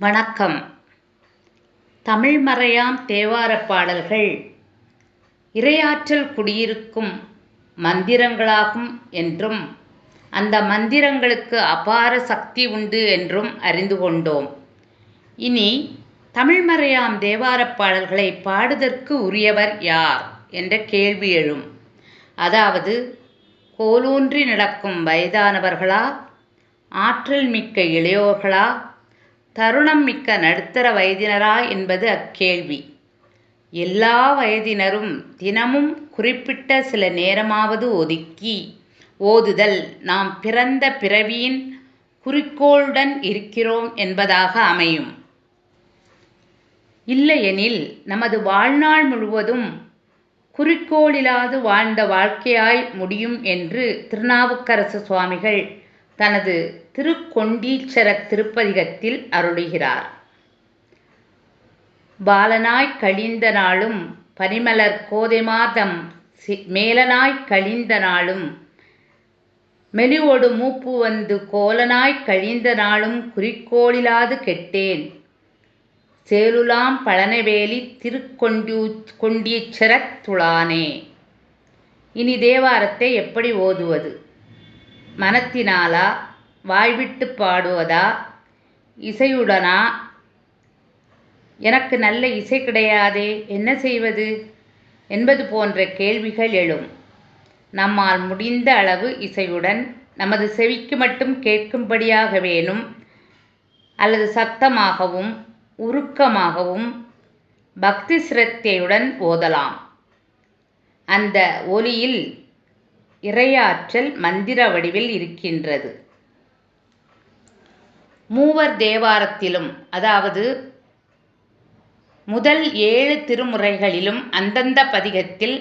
வணக்கம். தமிழ்மறையாம் தேவாரப் பாடல்கள். இரையாற்றல் குடியிருக்கும் மந்திரங்களாகும் என்றும் அந்த மந்திரங்களுக்கு அபார சக்தி உண்டு என்றும் அறிந்து கொண்டோம். இனி தமிழ்மறையாம் தேவாரப் பாடல்களை பாடுதற்கு உரியவர் யார் என்ற கேள்வி எழும். அதாவது கோலூன்றி நடக்கும் வயதானவர்களா ஆற்றல் மிக்க இளையோர்களா தருணம் மிக்க நடுத்தர வயதினரா என்பது அக்கேள்வி. எல்லா வயதினரும் தினமும் குறிப்பிட்ட சில நேரமாவது ஒதுக்கி ஓதுதல் நாம் பிறந்த பிறவியின் குறிக்கோளுடன் இருக்கிறோம் என்பதாக அமையும். இல்லையெனில் நமது வாழ்நாள் முழுவதும் குறிக்கோளில்லாது வாழ்ந்த வாழ்க்கையாய் முடியும் என்று திருநாவுக்கரசு சுவாமிகள் தனது திருக்கொண்டீச்சரத் திருப்பதிகத்தில் அருளுகிறார். பாலனாய்க் கழிந்த நாளும் பனிமலர் கோதை மாதம் மேலனாய்க் கழிந்த நாளும் மெனுவோடு மூப்பு வந்து கோலனாய்க் கழிந்த நாளும் குறிக்கோளிலாது கெட்டேன். சேலுலாம் பழனவேலி திருக்கொண்டியூ கொண்டீச்சரத் துளானே. இனி தேவாரத்தை எப்படி ஓதுவது? மனத்தினாலா? வாய்விட்டு பாடுவதா? இசையுடனா? எனக்கு நல்ல இசை கிடையாதே என்ன செய்வது? என்பது போன்ற கேள்விகள் எழும். நம்மால் முடிந்த அளவு இசையுடன் நமது செவிக்கு மட்டும் கேட்கும்படியாக வேணும் அல்லது சத்தமாகவும் உருக்கமாகவும் பக்தி சிரத்தையுடன் ஓதலாம். அந்த ஒலியில் இறையாற்றல் மந்திர வடிவில் இருக்கின்றது. மூவர் தேவாரத்திலும் அதாவது முதல் ஏழு திருமுறைகளிலும் அந்தந்த பதிகத்தில்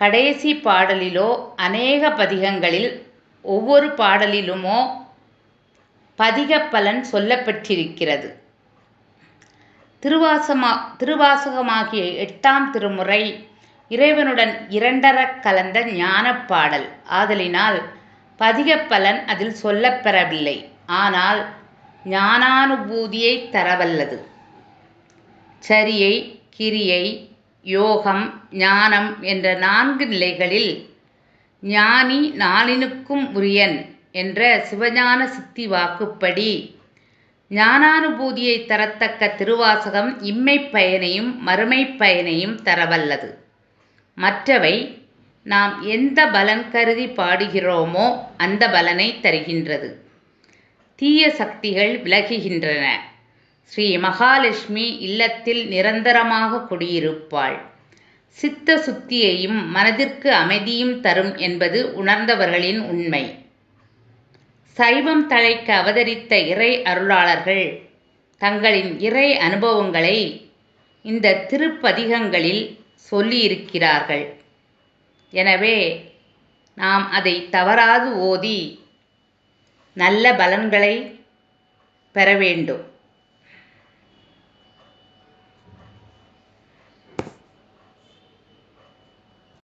கடைசி பாடலிலோ அநேக பதிகங்களில் ஒவ்வொரு பாடலிலுமோ பதிக பலன் சொல்லப்பட்டிருக்கிறது திருவாசமா திருவாசகமாகிய எட்டாம் திருமுறை இறைவனுடன் இரண்டற கலந்த ஞானப் பாடல் ஆதலினால் பதிகப் பலன் அதில் சொல்லப்பெறவில்லை. ஆனால் ஞானானுபூதியை தரவல்லது. சரியை கிரியை யோகம் ஞானம் என்ற நான்கு நிலைகளில் ஞானி நாளினுக்கும் உரியன் என்ற சிவஞான சித்தி வாக்குப்படி ஞானானுபூதியை தரத்தக்க திருவாசகம் இம்மை பயனையும் மறுமை பயனையும் தரவல்லது. மற்றவை நாம் எந்த பலன் கருதி பாடுகிறோமோ அந்த பலனை தருகின்றது. தீய சக்திகள் விலகுகின்றன. ஸ்ரீ மகாலட்சுமி இல்லத்தில் நிரந்தரமாக குடியிருப்பாள். சித்த சுத்தியையும் மனதிற்கு அமைதியும் தரும் என்பது உணர்ந்தவர்களின் உண்மை. சைவம் தழைக்க அவதரித்த இறை அருளாளர்கள் தங்களின் இறை அனுபவங்களை இந்த திருப்பதிகங்களில் சொல்லியிருக்கிறார்கள். எனவே நாம் அதை தவறாது ஓதி நல்ல பலன்களை பெற வேண்டும்.